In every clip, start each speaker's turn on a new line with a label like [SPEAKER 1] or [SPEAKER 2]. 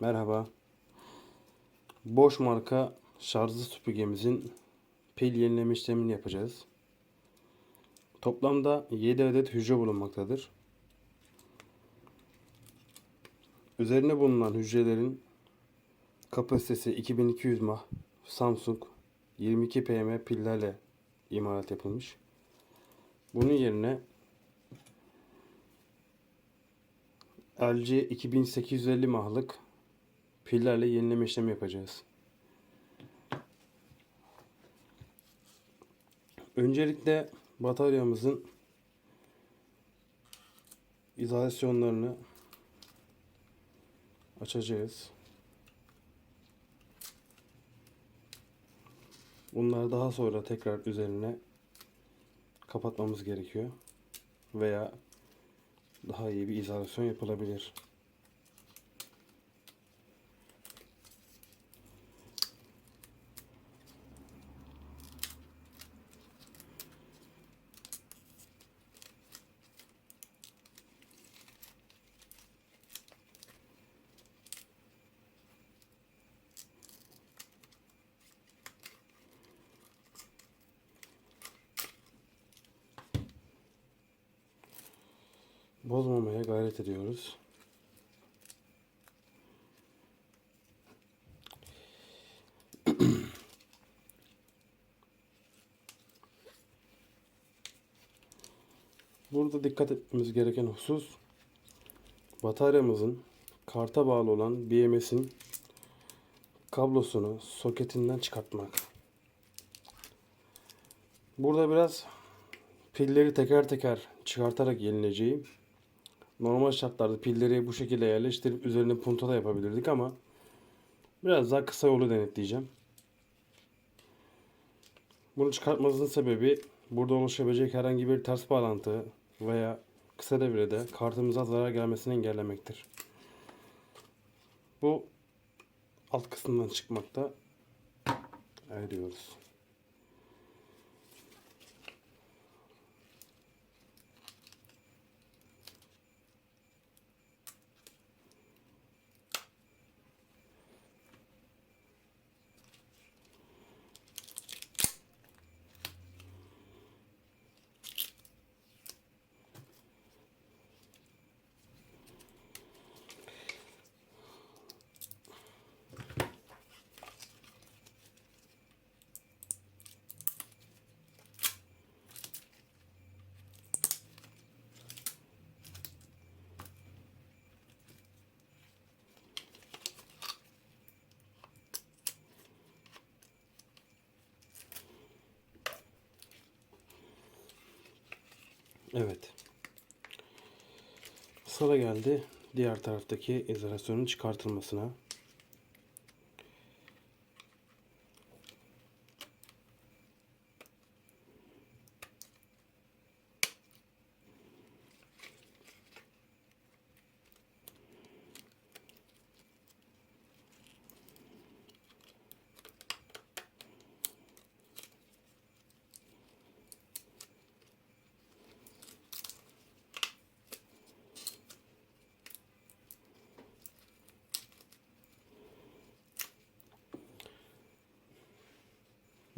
[SPEAKER 1] Merhaba. Boş marka şarjlı süpürgemizin pil yenileme işlemini yapacağız. Toplamda 7 adet hücre bulunmaktadır. Üzerine bulunan hücrelerin kapasitesi 2200 mAh Samsung 22 PM pillerle imalat yapılmış. Bunun yerine LG 2850 mahlık pillerle yenileme işlemi yapacağız. Öncelikle bataryamızın izolasyonlarını açacağız. Bunları daha sonra tekrar üzerine kapatmamız gerekiyor. Veya daha iyi bir izolasyon yapılabilir. Bozmamaya gayret ediyoruz. Burada dikkat etmemiz gereken husus bataryamızın karta bağlı olan BMS'in kablosunu soketinden çıkartmak. Burada biraz pilleri teker teker çıkartarak yenileceğim. Normal şartlarda pilleri bu şekilde yerleştirip üzerine punta da yapabilirdik ama biraz daha kısa yolu denetleyeceğim. Bunu çıkartmasının sebebi burada oluşabilecek herhangi bir ters bağlantı veya kısa devrede kartımıza zarar gelmesini engellemektir. Bu alt kısmından çıkmakta ediyoruz. Evet. Sıra geldi diğer taraftaki izolasyonun çıkartılmasına.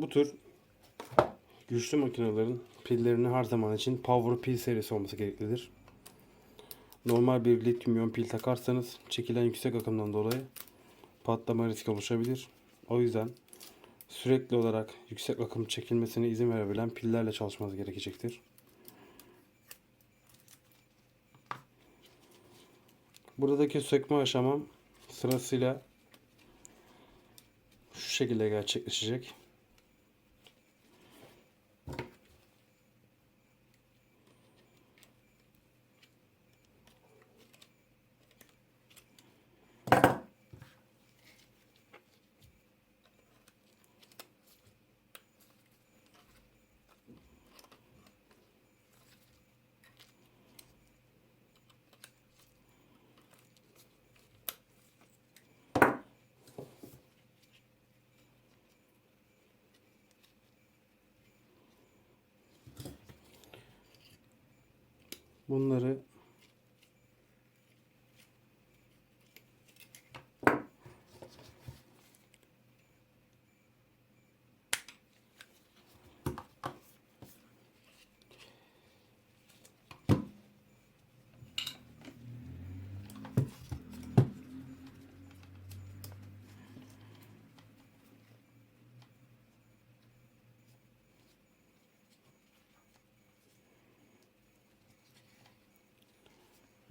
[SPEAKER 1] Bu tür güçlü makinelerin pillerinin her zaman için Power Pil serisi olması gereklidir. Normal bir lityum iyon pil takarsanız çekilen yüksek akımdan dolayı patlama riski oluşabilir. O yüzden sürekli olarak yüksek akım çekilmesine izin verebilen pillerle çalışmanız gerekecektir. Buradaki sökme aşamam sırasıyla şu şekilde gerçekleşecek. Bunları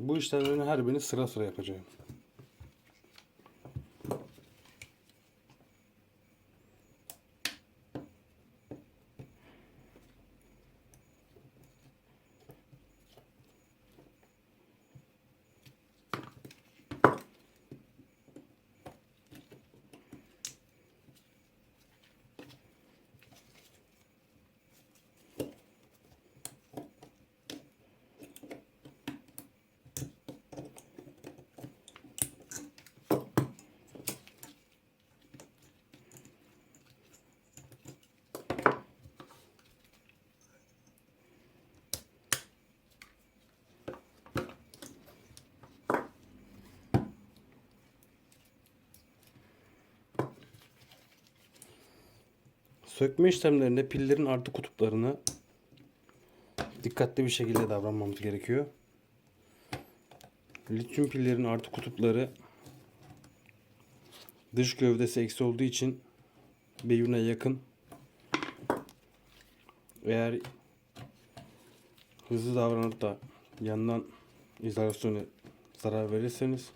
[SPEAKER 1] Bu işlemlerin her birini sıra sıra yapacağım. Sökme işlemlerinde pillerin artı kutuplarını dikkatli bir şekilde davranmamız gerekiyor. Lityum pillerin artı kutupları dış gövdesi eksi olduğu için birbirine yakın. Eğer hızlı davranıp da yandan izolasyonu zarar verirseniz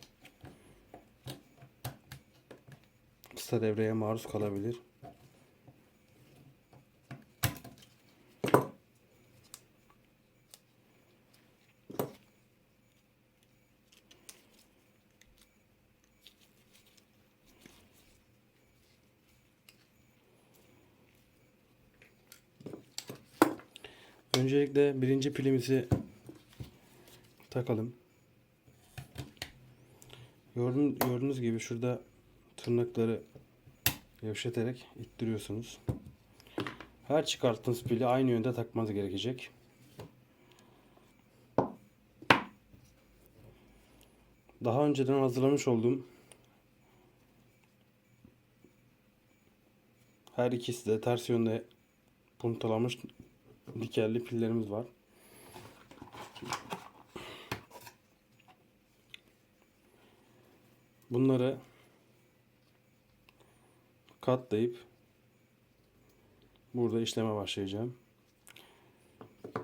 [SPEAKER 1] kısa devreye maruz kalabilir. Öncelikle birinci pilimizi takalım. Gördüğünüz, gibi şurada tırnakları gevşeterek ittiriyorsunuz. Her çıkarttığınız pili aynı yönde takmanız gerekecek. Daha önceden hazırlamış olduğum her ikisi de ters yönde puntalamış dikerli pillerimiz var. Bunları katlayıp burada işleme başlayacağım.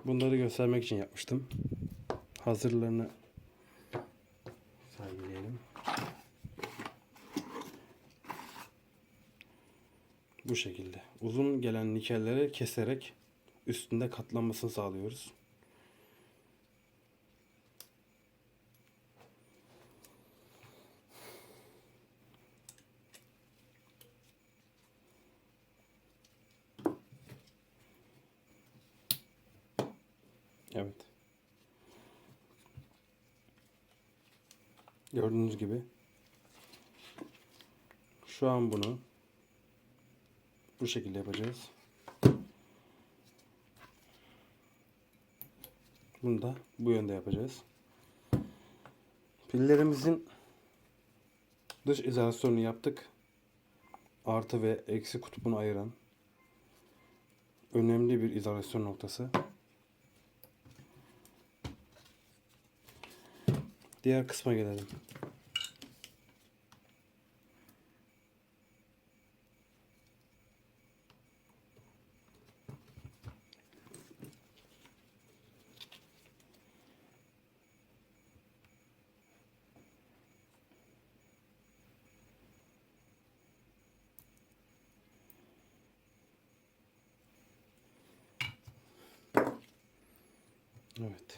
[SPEAKER 1] Bunları göstermek için yapmıştım. Hazırlarını sergileyelim. Bu şekilde. Uzun gelen nikelleri keserek üstünde katlanmasını sağlıyoruz. Evet. Gördüğünüz gibi şu an bunu bu şekilde yapacağız. Bunu da bu yönde yapacağız. Pillerimizin dış izolasyonunu yaptık. Artı ve eksi kutbunu ayıran önemli bir izolasyon noktası. Diğer kısma gelelim. Evet.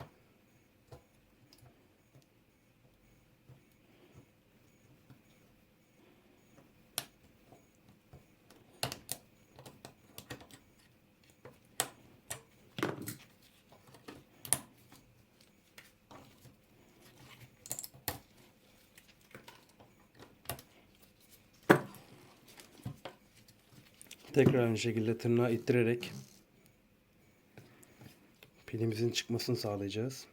[SPEAKER 1] Tekrar aynı şekilde tırnağı ittirerek pilimizin çıkmasını sağlayacağız.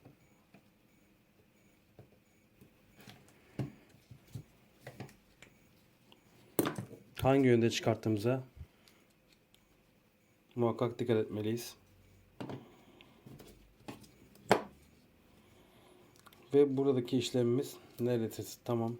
[SPEAKER 1] Hangi yönde çıkarttığımıza muhakkak dikkat etmeliyiz. Ve buradaki işlemimiz neredeyse tamam.